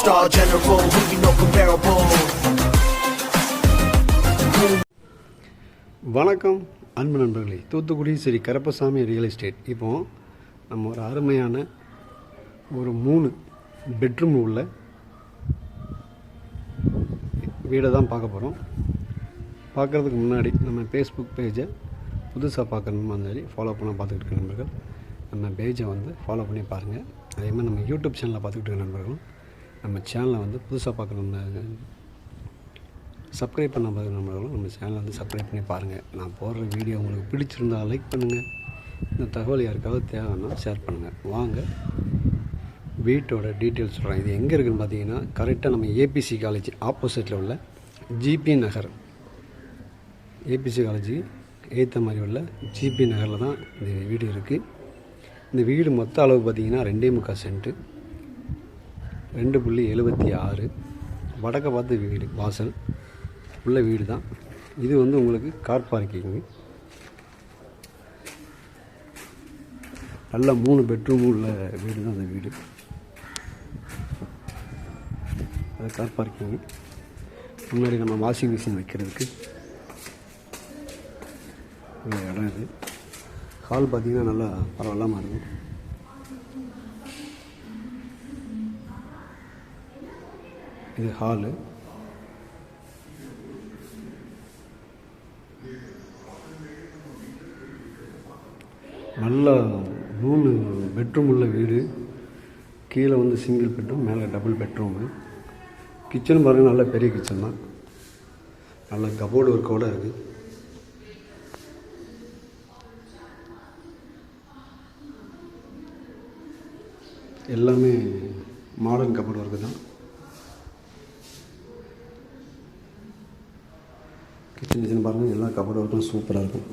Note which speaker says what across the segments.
Speaker 1: Star general, who you know comparable.
Speaker 2: வணக்கம் அன்பு நண்பர்களே. தூத்துக்குடி ஸ்ரீ கருப்பசாமி ரியல் எஸ்டேட் இப்போ நம்ம ஒரு அருமையான ஒரு மூணு பெட்ரூம் உள்ள வீடை தான் பார்க்க போகிறோம் பார்க்குறதுக்கு முன்னாடி நம்ம ஃபேஸ்புக் பேஜை புதுசாக பார்க்கணுமா இருந்தாலும் ஃபாலோ பண்ண பார்த்துக்கிட்டு இருக்க நண்பர்கள். நம்ம பேஜை வந்து ஃபாலோ பண்ணி பாருங்கள் அதே மாதிரி நம்ம யூடியூப் சேனலில் பார்த்துக்கிட்டு இருக்க நண்பர்களும் நம்ம சேனலை வந்து புதுசாக பார்க்கணுன்னு சப்ஸ்கிரைப் பண்ண பார்க்குற நம்மளும் நம்ம சேனலை வந்து சப்ஸ்கிரைப் பண்ணி பாருங்கள் நான் போடுற வீடியோ உங்களுக்கு பிடிச்சிருந்தா லைக் பண்ணுங்கள் இந்த தகவல் யாருக்காவது தேவைன்னா ஷேர் பண்ணுங்கள் வாங்க வீட்டோட டீட்டெயில்ஸ் சொல்கிறேன் இது எங்கே இருக்குன்னு பார்த்தீங்கன்னா கரெக்டாக நம்ம ஏபிசி காலேஜ் ஆப்போசிட்டில் உள்ள ஜிபி நகர். ஏபிசி காலேஜ் ஏற்ற மாதிரி உள்ள ஜிபி நகரில் தான் இந்த வீடு இருக்குது இந்த வீடு மொத்த அளவு பார்த்தீங்கன்னா ரெண்டே முக்கால் சென்ட்டு. ரெண்டு புள்ளி எழுபத்தி ஆறு. வடக்க பார்த்து வீடு வாசல். உள்ள வீடு தான் இது வந்து உங்களுக்கு கார் பார்க்கிங்கு நல்ல மூணு பெட்ரூம் உள்ள வீடு தான் அந்த வீடு. அது கார் பார்க்கிங்கு முன்னாடி நம்ம வாஷிங் மிஷின் வைக்கிறதுக்கு. இடம் இது. ஹால் பார்த்திங்கன்னா நல்லா பரவாயில்லாமல் இருக்கும். இது ஹாலு. நல்ல மூணு பெட்ரூம் உள்ள வீடு. கீழே வந்து சிங்கிள் பெட்ரூம் மேலே டபுள் பெட்ரூமு கிச்சன் பாருங்கள் நல்ல பெரிய கிச்சன் தான். நல்ல கபோர்டு ஒர்க்கோட இருக்குது எல்லாமே மாடர்ன் கபோர்டு ஒர்க்கு தான். சின்ன சின்ன பாருங்கள் எல்லா கபோர்டு ஒர்க்கும் சூப்பராக இருக்கும்.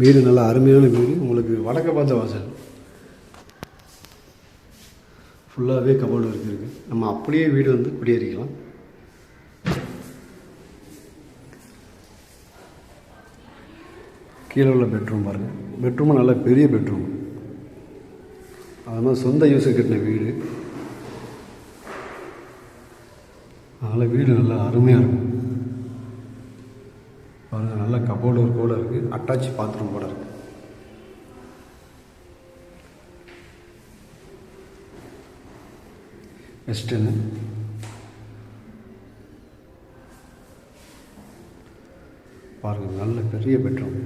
Speaker 2: வீடு நல்ல அருமையான வீடு. உங்களுக்கு வடக்க பார்த்த வாசல். ஃபுல்லாகவே கபோர்டு ஒர்க் இருக்குது நம்ம அப்படியே வீடு வந்து குடியேறிக்கலாம் கீழே உள்ள பெட்ரூம் பாருங்கள் பெட்ரூமும் நல்ல பெரிய பெட்ரூம் அது மாதிரி சொந்த யூஸுக்கு கட்டின வீடு. அதனால் வீடு நல்லா அருமையாக இருக்கும். பாருங்கள் நல்ல கபோர்டு ஒரு கூட இருக்குது அட்டாச் பாத்ரூம் கூட இருக்குது வெஸ்டர்னு பாருங்கள் நல்ல பெரிய பெட்ரூம்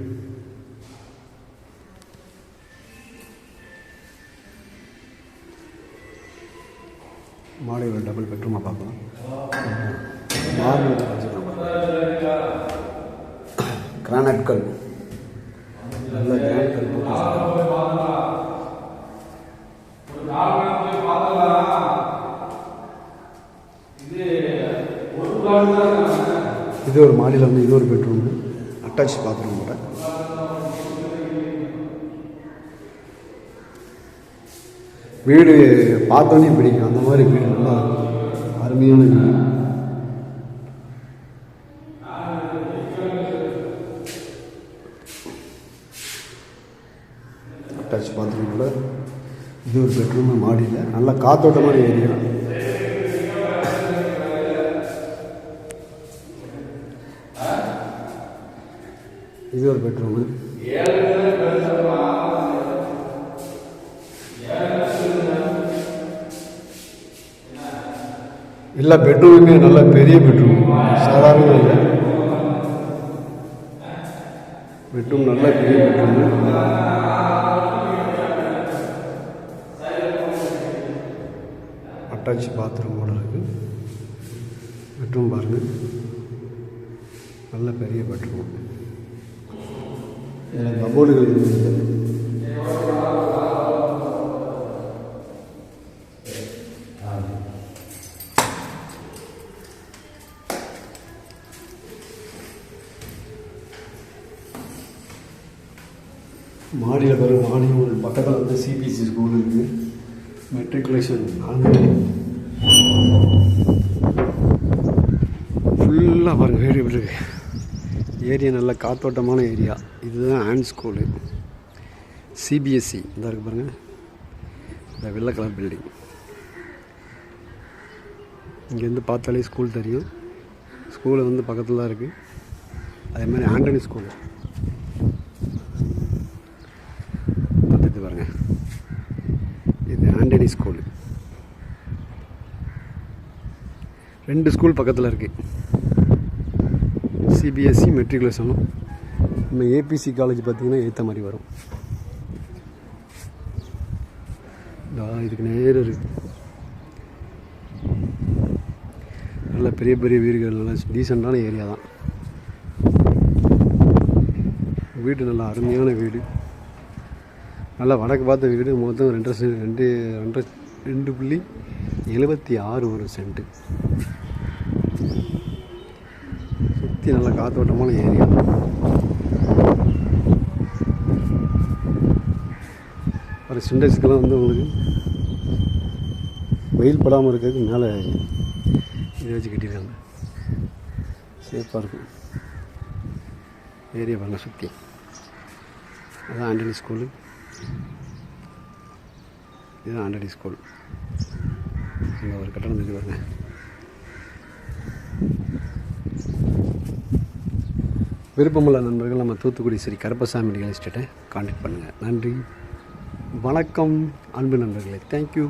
Speaker 2: மாடி ஒரு டபுள் பெட்ரூமாக பார்க்கலாம். மார்பிள் கிரானைட் கல் நல்ல கிரானைட் கல் இது ஒரு மாடியில் வந்து இது ஒரு பெட்ரூம் அட்டாச் பாத்ரூம் வீடு பார்த்தோன்னே பிடிக்கும். அந்த மாதிரி வீடு நல்லா அருமையான வீடு. அட்டாச் பாத்ரூம் கூட. இது ஒரு பெட்ரூம் மாடியில் நல்லா காத்தோட்டமான ஏரியா இது ஒரு பெட்ரூமு எல்லா பெட்ரூமுமே நல்ல பெரிய பெட்ரூம். சாதாரண இல்லை. பெட்ரூம் நல்ல பெரிய பெட்ரூம். அட்டாச் பாத்ரூம் கூட இருக்கு. பெட்ரூம் பாருங்கள் நல்ல பெரிய பெட்ரூம். இதில் கபோர்டுகள் மாடியில் பாருங்க மாடியும் பக்கத்தில் வந்து சிபிஎஸ்சி ஸ்கூல் இருக்குது மெட்ரிகுலேஷன் நாங்கள் ஃபுல்லாக பாருங்கள் வீடு எப்படி இருக்கு ஏரியா நல்ல காத்தோட்டமான ஏரியா இதுதான் ஆன் ஸ்கூலு சிபிஎஸ்சி இந்த இருக்கு பாருங்கள் இந்த வெள்ளை கலர் பில்டிங் இங்கேருந்து பார்த்தாலே ஸ்கூல் தெரியும். ஸ்கூலு வந்து பக்கத்தில் தான் இருக்குது அதே மாதிரி ஆண்டனி ஸ்கூலு பார்த்துட்டு பாருங்க இது ஆண்டனி ஸ்கூலு ரெண்டு ஸ்கூல் பக்கத்தில் இருக்குது சிபிஎஸ்சி மெட்ரிகுலேஷனும் நம்ம ஏபிசி காலேஜ் பார்த்தீங்கன்னா ஏற்ற மாதிரி வரும். இதுக்கு நேரம் இருக்குது நல்ல பெரிய பெரிய வீடுகள் நல்லா டீசெண்டான ஏரியா தான். வீடு நல்லா அருமையான வீடு. நல்லா வடக்கு பார்த்த வீடு மொத்தம் ரெண்டரை ரெண்டு ரெண்டரை ரெண்டு புள்ளி எழுபத்தி ஆறு ஒரு சென்ட்டு. சுற்றி நல்ல காத்தோட்டமான ஏரியா. ஒரு சிண்டெக்ஸ்க்கெல்லாம் வந்து உங்களுக்கு வெயில் படாமல் இருக்கிறதுக்கு மேலே இதை வச்சு கட்டியிருக்காங்க. சேஃபாக இருக்கும். ஏரியா பாருங்க சுற்றி அதான் ஆண்டனி ஸ்கூலு. இதுதான் ஆண்டடி ஸ்கூல். இங்கே ஒரு கட்டணம் தெரிஞ்சு பாருங்க. விருப்பமுள்ள நண்பர்கள் நம்ம தூத்துக்குடி ஸ்ரீ கருப்பசாமி ரியல் எஸ்டேட்டை காண்டாக்ட் பண்ணுங்கள் நன்றி. வணக்கம் அன்பு நண்பர்களே. தேங்க்யூ